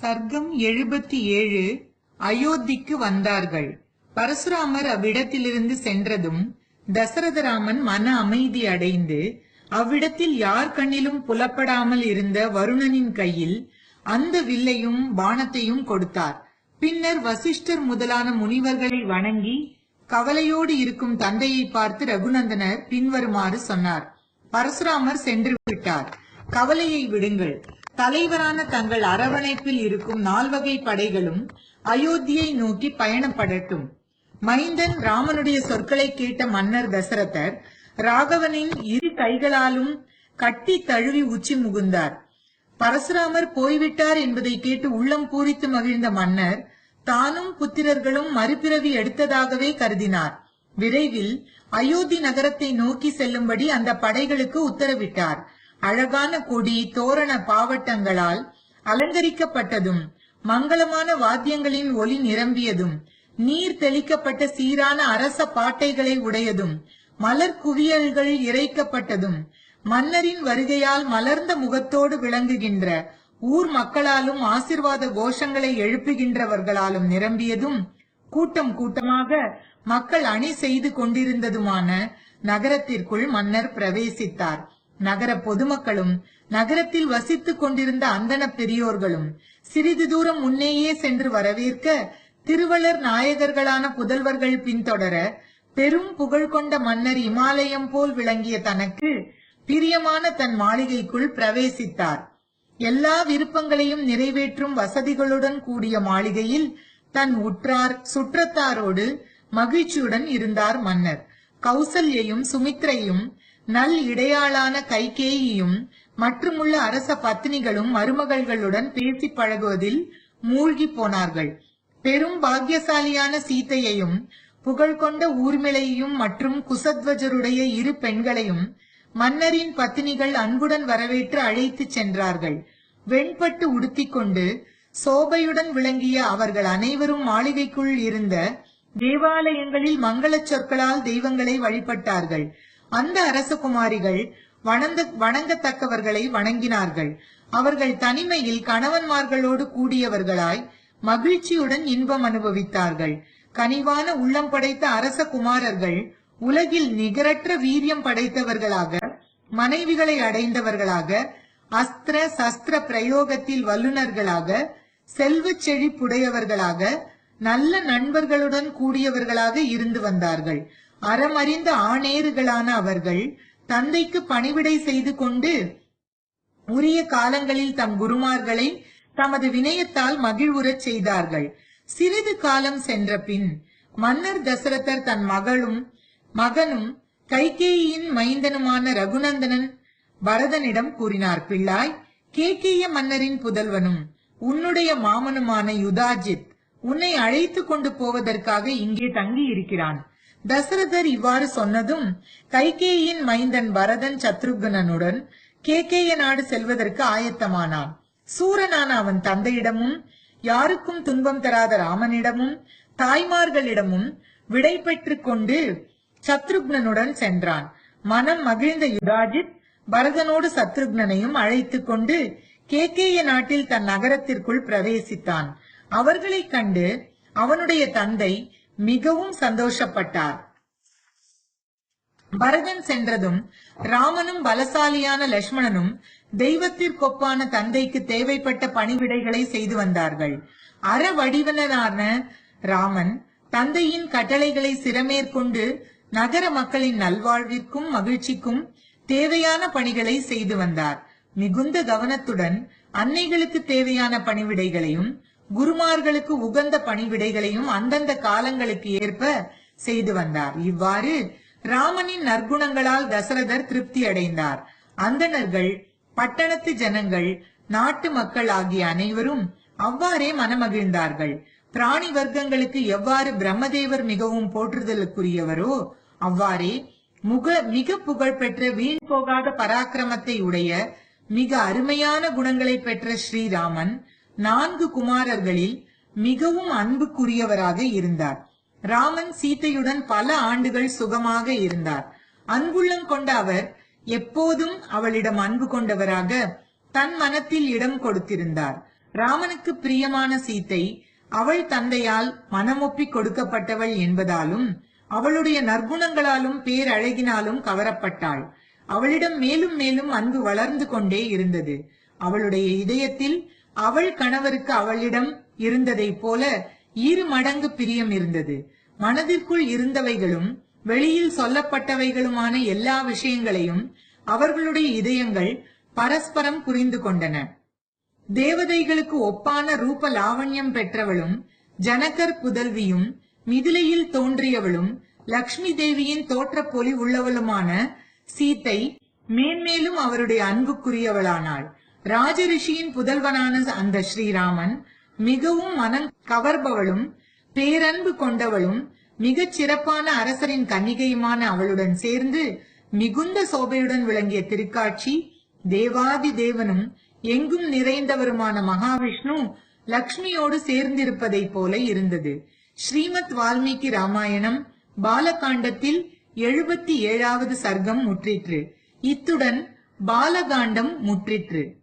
சர்க்கம் எழுபத்தி ஏழு அயோத்திக்கு வந்தார்கள். பரசுராமர் அவ்விடத்திலிருந்து சென்றதும் தசரதராமன் மன அமைதி அடைந்து அவ்விடத்தில் யார் கண்ணிலும் புலப்படாமல் இருந்த வருணனின் கையில் அந்த வில்லையும் பானத்தையும் கொடுத்தார். பின்னர் வசிஷ்டர் முதலான முனிவர்களை வணங்கி கவலையோடு இருக்கும் தந்தையை பார்த்து ரகுநந்தனர் பின்வருமாறு சொன்னார். பரசுராமர் சென்று விட்டார். கவலையை விடுங்கள். தலைவரான தங்கள் அரவணைப்பில் இருக்கும் நால்வகை படைகளும் அயோத்தியை நோக்கி பயணப்படட்டும். மைந்தன் ராமனுடைய சொற்களை கேட்ட மன்னர் தசரதர் ராகவனின் இரு கைகளாலும் கட்டி தழுவி உச்சி முகுந்தார். பரசுராமர் போய்விட்டார் என்பதை கேட்டு உள்ளம் பூரித்து மகிழ்ந்த மன்னர் தானும் புத்திரர்களும் மறுபிறவி எடுத்ததாகவே கருதினார். விரைவில் அயோத்தி நகரத்தை நோக்கி செல்லும்படி அந்த படைகளுக்கு உத்தரவிட்டார். அழகான கொடி தோரண பாவட்டங்களால் அலங்கரிக்கப்பட்டதும் மங்களமான வாத்தியங்களின் ஒளி நிரம்பியதும் நீர் தெளிக்கப்பட்ட சீரான அரச பாட்டைகளை உடையதும் மலர் குவியல்கள் இறைக்கப்பட்டதும் மன்னரின் வருகையால் மலர்ந்த முகத்தோடு விளங்குகின்ற ஊர் மக்களாலும் ஆசிர்வாத கோஷங்களை எழுப்புகின்றவர்களாலும் நிரம்பியதும் கூட்டம் கூட்டமாக மக்கள் அணி செய்து கொண்டிருந்ததுமான நகரத்திற்குள் மன்னர் பிரவேசித்தார். நகர பொதுமக்களும் நகரத்தில் வசித்துக் கொண்டிருந்த அந்தன பெரியோர்களும் சிறிது தூரம் முன்னேயே சென்று வரவேற்க திருவளர் நாயகர்களான புதல்வர்கள் பின்தொடர பெரும் புகழ் கொண்ட மன்னர் இமாலயம் போல் விளங்கிய தனக்கு பிரியமான தன் மாளிகைக்குள் பிரவேசித்தார். எல்லா விருப்பங்களையும் நிறைவேற்றும் வசதிகளுடன் கூடிய மாளிகையில் தன் உற்றார் சுற்றத்தாரோடு மகிழ்ச்சியுடன் இருந்தார் மன்னர். கௌசல்யையும் சுமித்ரையும் நல் இடையாளான கைகேயியும் மற்றுமுள்ள அரச பத்தினிகளும் மருமகள்களுடன் பேசி பழகுவதில் மூழ்கி போனார்கள். பெரும் பாக்கியசாலியான சீத்தையையும் புகழ்கொண்ட ஊர்மிளையையும் மற்றும் குசத்வஜருடைய இரு பெண்களையும் மன்னரின் பத்தினிகள் அன்புடன் வரவேற்று அழைத்துச் சென்றார்கள். வெண்பட்டு உடுத்திக் கொண்டு சோபையுடன் விளங்கிய அவர்கள் அனைவரும் மாளிகைக்குள் இருந்த தேவாலயங்களில் மங்களச் சொற்களால் தெய்வங்களை வழிபட்டார்கள். அந்த அரசகுமாரிகள் வணங்க வணங்கத்தக்கவர்களை வணங்கினார்கள். அவர்கள் தனிமையில் கணவன்மார்களோடு கூடியவர்களாய் மகிழ்ச்சியுடன் இன்பம் அனுபவித்தார்கள். கனிவான உள்ளம் படைத்த அரச குமாரர்கள் உலகில் நிகரற்ற வீரியம் படைத்தவர்களாக மனைவிகளை அடைந்தவர்களாக அஸ்திர சஸ்திர பிரயோகத்தில் வல்லுநர்களாக செல்வ செழிப்புடையவர்களாக நல்ல நண்பர்களுடன் கூடியவர்களாக இருந்து வந்தார்கள். அறமறிந்த ஆணேறுகளான அவர்கள் தந்தைக்கு பணிவிடை செய்து கொண்டு உரிய காலங்களில் தம் குருமார்களை தமது வினயத்தால் மகிழ்வுறச் செய்தார்கள். சிறிது காலம் சென்ற பின் மன்னர் தசரதர் தன் மகளும் மகனும் கைகேயின் மைந்தனுமான ரகுநந்தனன் பரதனிடம் கூறினார் பிள்ளாய் கேகேய மன்னரின் புதல்வனும் உன்னுடைய மாமனுமான யுதாஜித் உன்னை அழைத்து கொண்டு போவதற்காக இங்கே தங்கி இருக்கிறான் தசரதர் இவ்வாறு சொன்னதும் கைகேயின் மைந்தன் பரதன் சத்ருகுணனுடன் கேகேய நாடு செல்வதற்கு ஆயத்தமானான். சூரனான அவன் தந்தையிடமும் யாருக்கும் துன்பம் தராத ராமனிடமும் தாய்மார்களிடமும் விடை பெற்றுக் கொண்டு சத்ருக்னனுடன் சென்றான். மனம் மகிழ்ந்த யுதாஜித் பரதனோடு சத்ருக்னனையும் அழைத்துக் கொண்டு கேகேய நாட்டில் தன் நகரத்திற்குள் பிரவேசித்தான். அவர்களைக் கண்டு அவனுடைய தந்தை மிகவும் சந்தோஷப்பட்டார். பரதன் சென்றதும் ராமனும் பலசாலியான லட்சுமணனும் தெய்வத்திற்கொப்பான தந்தைக்கு தேவைப்பட்ட பணிவிடைகளை செய்து வந்தார்கள். அற வடிவனான ராமன் தந்தையின் கட்டளைகளை சிறமேற்கொண்டு நகர மக்களின் நல்வாழ்விற்கும் மகிழ்ச்சிக்கும் தேவையான பணிகளை செய்து வந்தார். மிகுந்த கவனத்துடன் அன்னைகளுக்கு தேவையான பணிவிடைகளையும் குருமார்களுக்கு உகந்த பணிவிடைகளையும் அந்தந்த காலங்களுக்கு ஏற்ப செய்து வந்தார். இவ்வாறு ராமனின் நற்குணங்களால் தசரதர் திருப்தி அடைந்தார். அந்தணர்கள் பட்டணத்து ஜனங்கள் நாட்டு மக்கள் ஆகிய அனைவரும் அவ்வாறே மனமகிழ்ந்தார்கள். பிராணி வர்க்கங்களுக்கு எவ்வாறு பிரம்மதேவர் மிகவும் போற்றுதலுக்குரியவரோ அவ்வாறே முக மிக புகழ் பெற்ற வீண் போகாத பராக்கிரமத்தை உடைய மிக அருமையான குணங்களை பெற்ற ஸ்ரீராமன் நான்கு குமாரர்களில் மிகவும் அன்புக்குரியவராக இருந்தார். ராமன் சீத்தையுடன் பல ஆண்டுகள் சுகமாக இருந்தார். அன்புள்ளம் கொண்ட அவர் எப்போதும் அவளிடம் அன்பு கொண்டவராக தன் மனத்தில் இடம் கொடுத்திருந்தார். ராமனுக்கு பிரியமான சீத்தை அவள் தந்தையால் மனமொப்பி கொடுக்கப்பட்டவள் என்பதாலும் அவளுடைய நற்குணங்களாலும் பேரழகினாலும் கவரப்பட்டாள். அவளிடம் மேலும் மேலும் அன்பு வளர்ந்து கொண்டே இருந்தது. அவளுடைய இதயத்தில் அவள் கணவருக்கு அவளிடம் இருந்ததை போல இரு மடங்கு பிரியம் இருந்தது. மனதிற்குள் இருந்தவைகளும் வெளியில் சொல்லப்பட்டவைகளுமான எல்லா விஷயங்களையும் அவர்களுடைய இதயங்கள் பரஸ்பரம் புரிந்து கொண்டன. தேவதைகளுக்கு ஒப்பான ரூப லாவண்யம் பெற்றவளும் ஜனகர் புதல்வியும் மிதிலையில் தோன்றியவளும் லக்ஷ்மி தேவியின் தோற்ற பொலி உள்ளவளுமான சீத்தை மேன்மேலும் அவருடைய அன்புக்குரியவளானாள். ராஜரிஷியின் புதல்வனான அந்த ஸ்ரீராமன் மிகவும் மனம் கவர்பவளும் பேரன்பு கொண்டவளும் மிகச் சிறப்பான அரசரின் கன்னிகையுமான அவளுடன் சேர்ந்து மிகுந்த சோபையுடன் விளங்கிய திருக்காட்சி தேவாதி தேவனும் எங்கும் நிறைந்தவருமான மகாவிஷ்ணு லக்ஷ்மியோடு சேர்ந்திருப்பதைப் போல இருந்தது. ஸ்ரீமத் வால்மீகி ராமாயணம் பாலகாண்டத்தில் எழுபத்தி ஏழாவது சர்க்கம் முற்றிற்று. இத்துடன் பாலகாண்டம் முற்றிற்று.